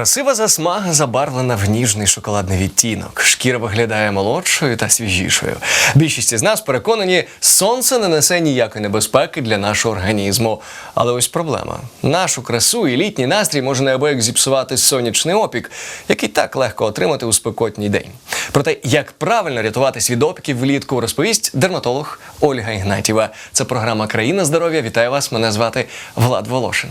Красива засмага забарвлена в ніжний шоколадний відтінок. Шкіра виглядає молодшою та свіжішою. Більшість із нас переконані, сонце не несе ніякої небезпеки для нашого організму. Але ось проблема: нашу красу і літній настрій може неабияк зіпсувати сонячний опік, який так легко отримати у спекотній день. Про те, як правильно рятуватись від опіків влітку, розповість дерматолог Ольга Ігнатєва. Це програма Країна здоров'я. Вітаю вас! Мене звати Влад Волошин.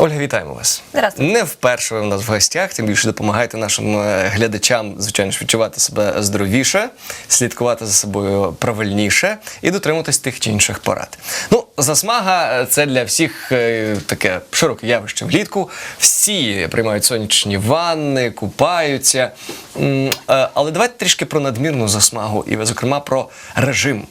Ольга, вітаємо вас. Здравствуйте. Не вперше ви в нас в гостях, тим більше допомагаєте нашим е, глядачам, звичайно ж, відчувати себе здоровіше, слідкувати за собою правильніше і дотримуватись тих чи інших порад. Ну, засмага е, це для всіх е, таке широке явище влітку. Всі приймають сонячні ванни, купаються. Але давайте трішки про надмірну засмагу і, зокрема, про режим,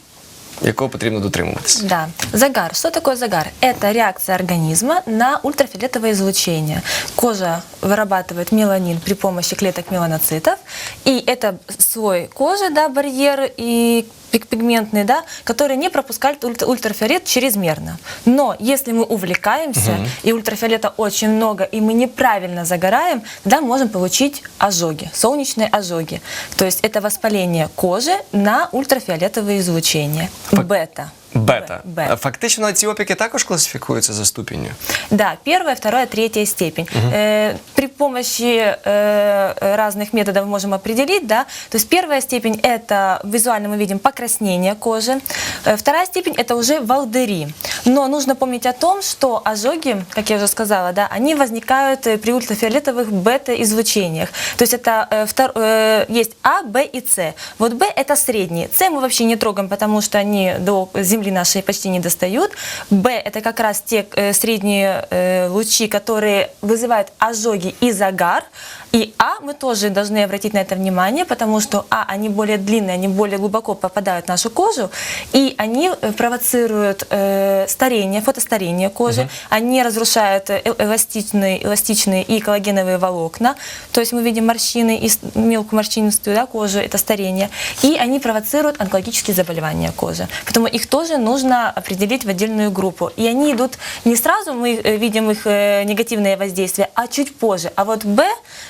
якого потрібно дотримуватися. Да. Загар. Что такое загар? Это реакция организма на ультрафиолетовое излучение. Кожа вырабатывает меланин при помощи клеток меланоцитов, и это свой кожи, да, барьер и пиг- пигментный, да, который не пропускает ультра- ультрафиолет чрезмерно. Но если мы увлекаемся, и ультрафиолета очень много, и мы неправильно загораем, тогда можем получить ожоги, солнечные ожоги. То есть это воспаление кожи на ультрафиолетовое излучение. Бета. Бета. Б. Фактично, ці опіки також класифікуються за ступінню. Да, первая, вторая, третья степень. Э, при помощи э, разных методов мы можем определить, да. То есть первая степень это визуально мы видим покраснение кожи. Э, вторая степень это уже волдыри. Но нужно помнить о том, что ожоги, как я уже сказала, да, они возникают э, при ультрафиолетовых бета-излучениях. То есть это э, втор- э, есть А, Б и С. Вот Б это средние. С мы вообще не трогаем, потому что они до Земли нашей почти не достают. Б это как раз те э, средние э, лучи, которые вызывают ожоги и загар. И А мы тоже должны обратить на это внимание, потому что А, они более длинные, они более глубоко попадают в нашу кожу, и они э, провоцируют э, старение, фотостарение кожи, они разрушают э, эластичные, эластичные и коллагеновые волокна, то есть мы видим морщины и мелкую морщинистую да, кожу, это старение, и они провоцируют онкологические заболевания кожи. Поэтому их тоже нужно определить в отдельную группу. И они идут не сразу, мы э, видим их э, негативное воздействие, а чуть позже. А вот Б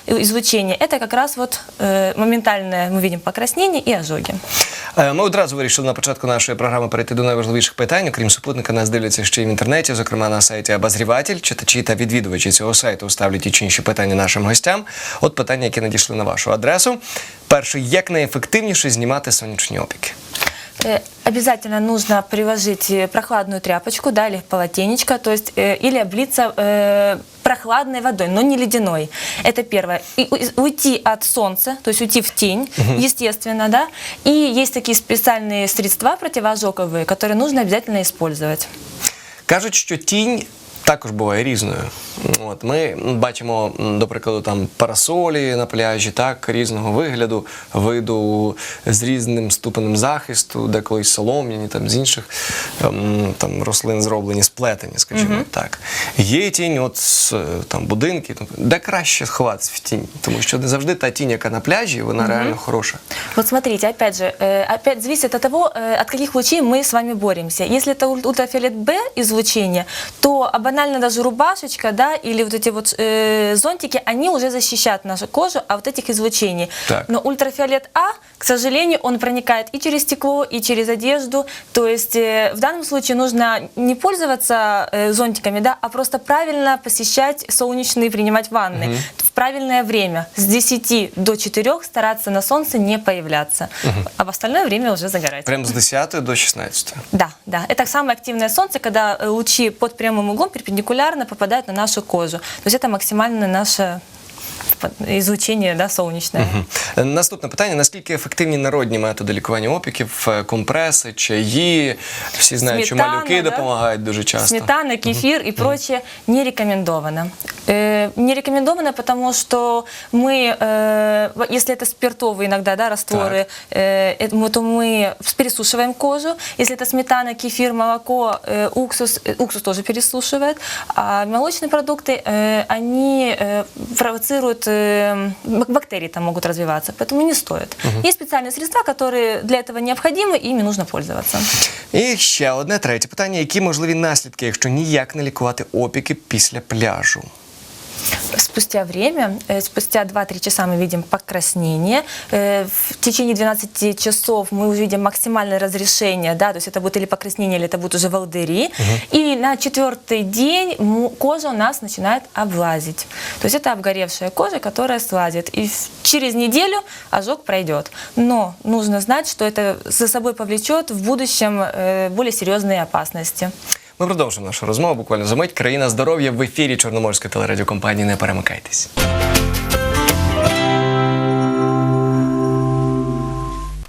излучение это как раз вот э, моментальное мы видим покраснение и ожоги. Е, Ми одразу вирішили на початку нашої програми перейти до найважливіших питань. Окрім супутника, нас дивляться ще й в інтернеті, зокрема на сайті Обозріватель. Читачі та відвідувачі цього сайту ставлять ті чи інші питання нашим гостям. От питання, які надійшли на вашу адресу. Перше, як найефективніше знімати сонячні опіки? Э, Обязательно нужно приложить э, прохладную тряпочку, да, или полотенечко, то есть э, или облиться э, прохладной водой, но не ледяной. Это первое. И уйти от солнца, то есть уйти в тень, естественно, да. И есть такие специальные средства противоожоговые, которые нужно обязательно использовать. Кажуть, що тінь також буває різною. От ми бачимо, м, до прикладу, там парасолі на пляжі, так різного вигляду, виду з різним ступенем захисту, деколи й солом'яні, там з інших ем, там рослин зроблені, сплетені, скажімо так. Є тінь, от з, е, там будинки, ну, де краще сховатися в тінь, тому що не завжди та тінь, яка на пляжі, вона реально хороша. Вот смотрите, опять же, э, опять зависит от того, э, от каких лучей мы с вами боремся. Если это ульт- ультрафиолет Б излучение, то а банально даже рубашечка, да, или вот эти вот э, зонтики, они уже защищают нашу кожу от этих излучений. Так. Но ультрафиолет А, к сожалению, он проникает и через стекло, и через одежду. То есть э, в данном случае нужно не пользоваться э, зонтиками, да, а просто правильно посещать солнечные, принимать ванны в правильное время. С 10 до 4 стараться на солнце не появляться, а в остальное время уже загорать. Прямо з 10 до 16. Да, да. Это самое активное солнце, когда э, лучи под прямым углом перпендикулярно попадают на нашу кожу. То есть это максимально наше под- излучение да, солнечное. Е, Наступне питання: наскільки ефективні народні методи лікування опіків, Е, компреси, чаї? Всі знають, що Сметана, малюки да? допомагають дуже часто. Сметана, кефир и прочее не рекомендовано. Э, не рекомендовано, потому что мы, э, в- если это спиртовые иногда да, растворы, э, это мы- то мы пересушиваем кожу. Если это сметана, кефир, молоко, э, уксус, э, уксус тоже пересушивает. А молочные продукты, э, они э, провоцируют могут, э, бак- бактерии там могут развиваться, поэтому не стоит. Есть специальные средства, которые для этого необходимы, ими нужно пользоваться. І ще одне третє питання: які можливі наслідки, якщо ніяк не лікувати опіки після пляжу? Спустя время, э, спустя 2-3 часа мы видим покраснение. Э, В течение 12 часов мы увидим максимальное разрешение, да, то есть это будет или покраснение, или это будут уже волдыри. И на четвертый день кожа у нас начинает облазить. То есть это обгоревшая кожа, которая слазит. И через неделю ожог пройдет. Но нужно знать, что это за собой повлечет в будущем э, более серьезные опасности. Ми продовжимо нашу розмову буквально за мить. Країна здоров'я в ефірі Чорноморської телерадіокомпанії. Не перемикайтесь.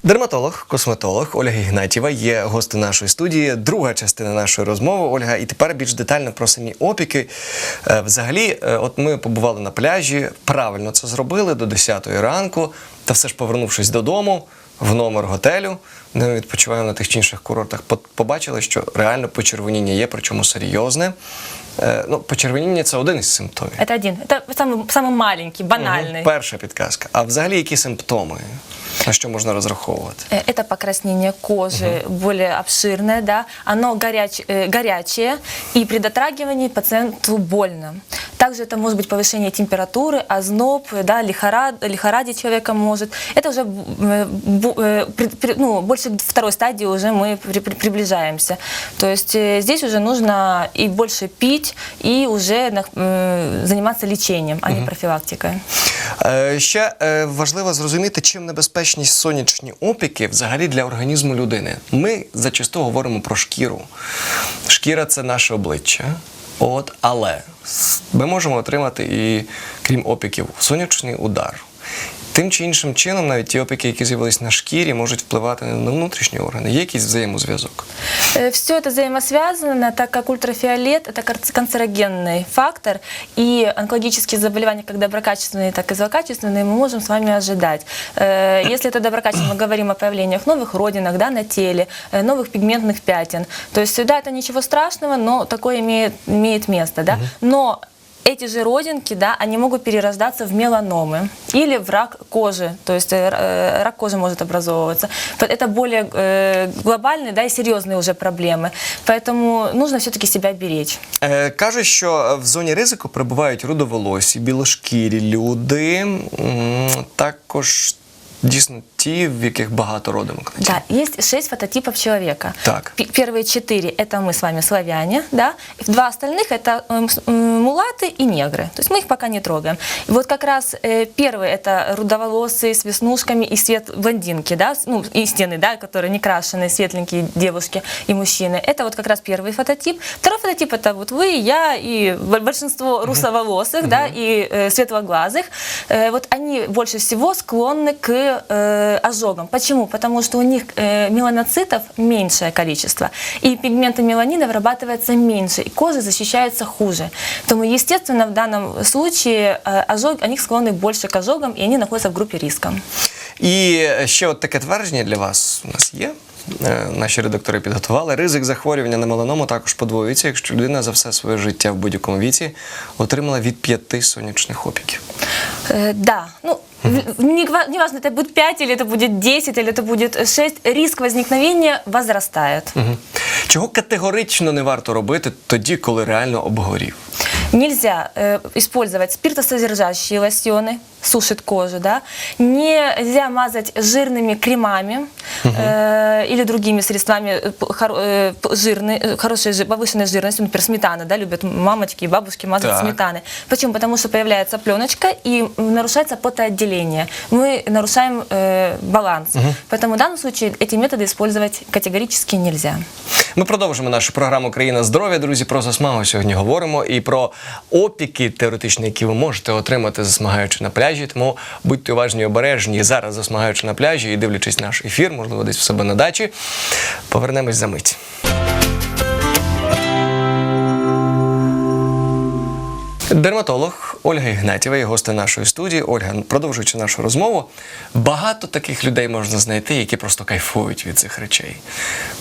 Дерматолог, косметолог Ольга Ігнатєва є гостем нашої студії. Друга частина нашої розмови. Ольга, і тепер більш детально про самі опіки. Е, Взагалі, е, от ми побували на пляжі, правильно це зробили до 10 ранку, та все ж повернувшись додому в номер готелю, де ми відпочиваємо на тих чи інших курортах, по- побачили, що реально почервоніння є, причому серйозне. Е, Ну, почервоніння це один із симптомів. Это один. Это самый, самый маленький, банальный. Мгм. Перша підказка. А взагалі які симптоми? На що можна розраховувати? Э, Это покраснение кожи более обширное, да, оно горяч, э, горячее, и при дотрагивании пациенту больно. Также это может быть повышение температуры, озноб, да, лихорад, лихорадить человека может. Это уже э, бу- э, при- при- ну, больше к второй стадии уже мы при- при- приближаемся. То есть э, здесь уже нужно и больше пить, и уже нах- э, заниматься лечением, а не профилактикой. Е, Ще е, важливо зрозуміти, чим небезпечні сонячні опіки взагалі для організму людини. Ми зачасту говоримо про шкіру. Шкіра це наше обличчя. От, але ми можемо отримати і, крім опіків, сонячний удар. Тим чи іншим чином, навіть ті опіки, які з'явились на шкірі, можуть впливати на внутрішні органи. Є якийсь взаємозв'язок. Все это взаимосвязано, так как ультрафиолет – это кар- канцерогенный фактор, и онкологические заболевания, как доброкачественные, так и злокачественные, мы можем с вами ожидать. Э, Если это доброкачественные, мы говорим о появлениях новых родинок да, на теле, э, новых пигментных пятен. То есть да, это ничего страшного, но такое имеет, имеет место. Да? Но эти же родинки, да, они могут перерождаться в меланомы или в рак кожи, то есть э, э, рак кожи может образовываться. П- Это более э, глобальные, да, и серьезные уже проблемы. Поэтому нужно все-таки себя беречь. Е, кажуть, що в зоні ризику перебувають рудоволосі, білошкірі люди, м, також дійсно ті, в яких багато родимок. на тілі. Да, есть шесть фототипов человека. Так. П- Первые четыре – это мы с вами славяне, да. И Два остальных – это эм, с- м, мулаты и негры. То есть мы их пока не трогаем. И вот как раз э, первый – это рудоволосые с веснушками и свет блондинки, да, с- ну, истинные, да, которые не крашеные, светленькие девушки и мужчины. Это вот как раз первый фототип. Второй фототип – это вот вы, я и бо- большинство русоволосых, да, и э, светлоглазых. Э, вот они больше всего склонны к э, ожогам. Почему? Потому что у них э, меланоцитов меньшее количество, и пигмента меланина вырабатывается меньше, и кожа защищается хуже. Поэтому, естественно, в данном случае э, ожог, они склонны больше к ожогам, и они находятся в группе риска. І ще от таке твердження для вас у нас є. Е, Наші редактори підготували. Ризик захворювання на меланому також подвоюється, якщо людина за все своє життя в будь-якому віці отримала від п'яти сонячних опіків. Э, да, ну, в- не, гва- неважно, это будет 5 или это будет 10 или это будет 6, риск возникновения возрастает. Мгм. Чого категорично не варто робити тоді, коли реально обгорів? Нельзя э, использовать спиртосодержащие лосьоны, сушит кожу, да. Нельзя мазать жирными кремами э, или другими средствами э, хоро- э, п- жирные, э, хорошей повышенной жирностью, например, сметана, да, любят мамочки и бабушки мазать Так. сметаной. Почему? Потому что появляется пленочка и нарушается потоотделение. Мы нарушаем э, баланс. Поэтому в данном случае эти методы использовать категорически нельзя. Ми продовжимо нашу програму Країна здоров'я. Друзі, про засмагу сьогодні говоримо і про опіки теоретичні, які ви можете отримати, засмагаючи на пляжі. Тому будьте уважні і обережні зараз, засмагаючи на пляжі і дивлячись наш ефір, можливо, десь в себе на дачі. Повернемось за мить. Дерматолог, Ольга Ігнатєва, є гостем нашої студії. Ольга, продовжуючи нашу розмову, багато таких людей можна знайти, які просто кайфують від цих речей.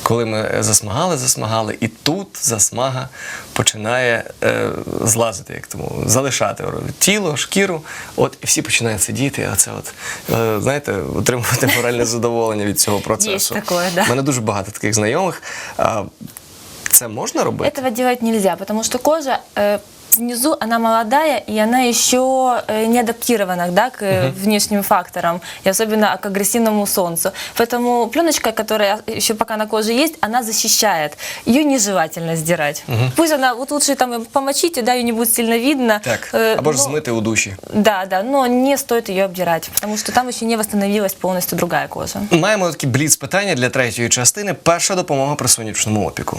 Коли ми засмагали, засмагали, і тут засмага починає е, злазити, як тому, залишати тіло, шкіру. От і всі починають сидіти, а це от, е, знаєте, отримувати моральне задоволення від цього процесу. таке, да. У мене дуже багато таких знайомих А, це можна робити? Этого делать нельзя, потому что кожа э, внизу, она молодая, и она еще э, не адаптирована да, к э, внешним факторам, и особенно к агрессивному солнцу. Поэтому пленочка, которая еще пока на коже есть, она защищает. Ее нежелательно сдирать. Пусть она, вот лучше там помочите, да, ее не будет сильно видно. Так, э, або ж но- змити у душі. Да, да, но не стоит ее обдирать, потому что там еще не восстановилась полностью другая кожа. Маємо такі бліц питання для третьої частини. Перша допомога при сонячному опіку.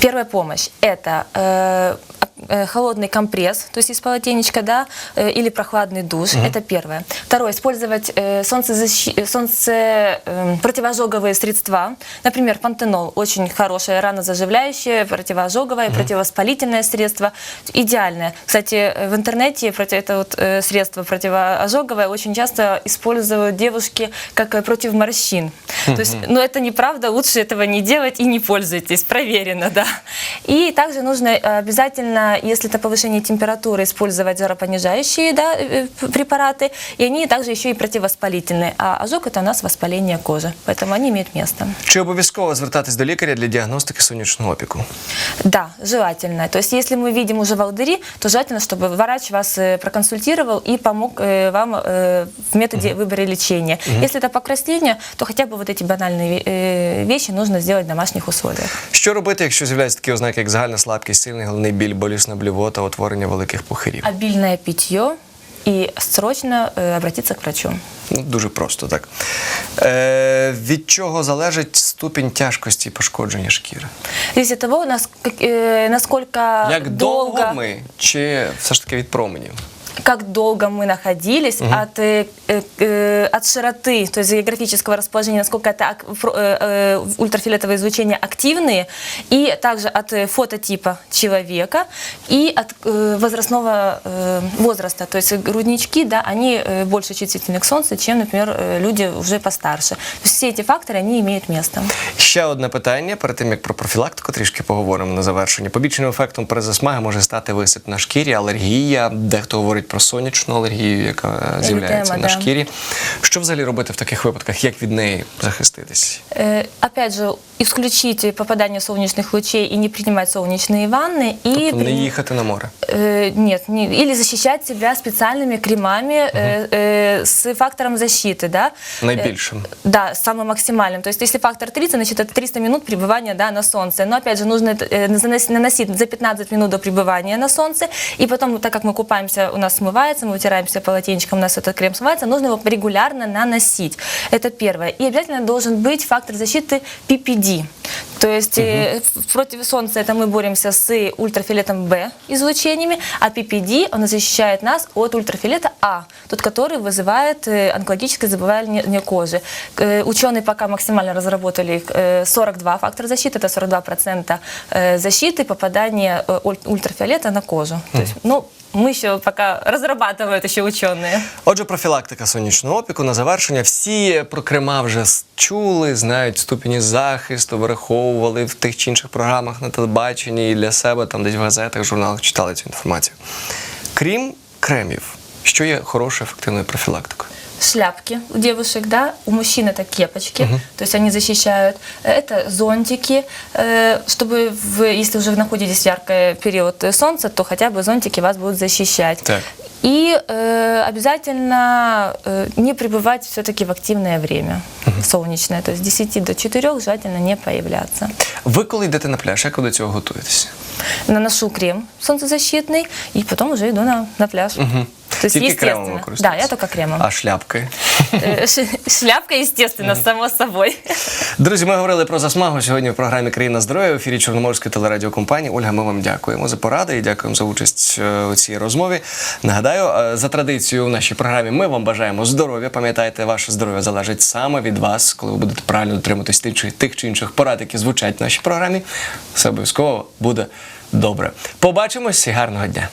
Первая помощь – это э, э, холодный компресс, то есть из полотенечка, да, э, или прохладный душ. Это первое. Второе – использовать э, солнцезащи- э, солнце, э, противоожоговые средства. Например, пантенол – очень хорошее ранозаживляющее, противоожоговое, противовоспалительное средство. Идеальное. Кстати, э, в интернете это вот, э, средство противоожоговое очень часто используют девушки как э, против морщин. То есть, но это неправда, лучше этого не делать и не пользуйтесь, проверено, да. И также нужно э, обязательно, если это повышение температуры, использовать жаропонижающие да, э, п- препараты, и они также еще и противовоспалительные. А ожог это у нас воспаление кожи, поэтому они имеют место. Чи обов'язково звертатись до лікаря для діагностики сонячного опіку? Да, желательно. То есть, если мы видим уже волдыри, то желательно, чтобы врач вас э, проконсультировал и помог э, вам э, в методе выбора лечения. Если это покраснение, то хотя бы вот эти банальные э, вещи нужно сделать в домашних условиях. Що робити, якщо з'являються такі ознаки, як загальна слабкість, сильний головний біль, болісна блювота, утворення великих пухирів? Обильное пітьо і срочно обратитися к врачу. Ну, дуже просто так. Е, від чого залежить ступінь тяжкості пошкодження шкіри? Зависит того, наскільки э, Як довго ми, чи все ж таки від променів? как долго мы находились, от, э, э, э, от широты, то есть географического расположения, насколько это ак- фро- э, э, ультрафиолетовое излучение активные, и также от э, фототипа человека и от э, возрастного э, возраста. То есть груднички, да, они э, больше чувствительны к солнцу, чем, например, э, люди уже постарше. То есть все эти факторы, они имеют место. Ще одне питання перед тим як про профілактику трішки поговоримо на завершення. Побічним ефектом при засмаги може стати висип на шкірі, алергія. Дехто говорить про сонячну алергію, яка з'являється Еритема, на да. шкірі. Що взагалі робити в таких випадках? Як від неї захиститись? Э, Опять же, исключить попадание солнечных лучей и не принимать солнечные ванны. И Тобто не при- їхати на море. Э, Нет, не- или защищать себя специальными кремами э, э, с фактором защиты, да? Найбільшим. Э, Да, самым максимальным. То есть, если фактор 30, значит, это 300 минут пребывания да, на солнце. Но, опять же, нужно это, э, занос- наносить за 15 минут до пребывания на солнце. И потом, так как мы купаемся, у нас смывается, мы вытираемся полотенчиком, у нас этот крем смывается, нужно его регулярно наносить. Это первое. И обязательно должен быть фактор защиты PPD. То есть в- против солнца это мы боремся с ультрафиолетом В излучениями, а PPD, он защищает нас от ультрафиолета А, тот, который вызывает э, онкологическое заболевание кожи. Э, Ученые пока максимально разработали э, 42 фактора защиты, это 42% э, защиты попадания уль- ультрафиолета на кожу. То есть, ну, мы еще пока разрабатывают еще ученые. Отже, профілактика сонячного опіку на завершення. Всі про крема вже с- чули, знають ступені захисту, вираховували в тих чи інших програмах на телебаченні і для себе, там десь в газетах, журналах читали цю інформацію. Крім кремів, що є хорошою ефективною профілактикою? шляпки у девушек, да, у мужчин это кепочки, то есть они защищают. Это зонтики, э, чтобы вы, если уже вы находитесь в яркий период э, солнца, то хотя бы зонтики вас будут защищать. Так. И э, обязательно э, не пребывать все-таки в активное время солнечное, то есть с 10 до 4 желательно не появляться. Ви коли йдете на пляж, як ви до цього готуєтеся? Наношу крем солнцезащитный и потом уже иду на, на пляж. То есть, Тільки кремом естественно. Да, я только кремом. А шляпки? Э, ш- Шляпка, естественно, само собой. Друзі, ми говорили про засмагу сьогодні в програмі Країна здоров'я в ефірі Чорноморської телерадіокомпанії. Ольга, ми вам дякуємо за поради і дякуємо за участь е, у цій розмові. Нагадаю, е, за традицією в нашій програмі ми вам бажаємо здоров'я. Пам'ятайте, ваше здоров'я залежить саме від вас, коли ви будете правильно дотримуватись тих чи, тих чи інших порад, які звучать в нашій програмі. Все обов'язково буде добре. Побачимось і гарного дня.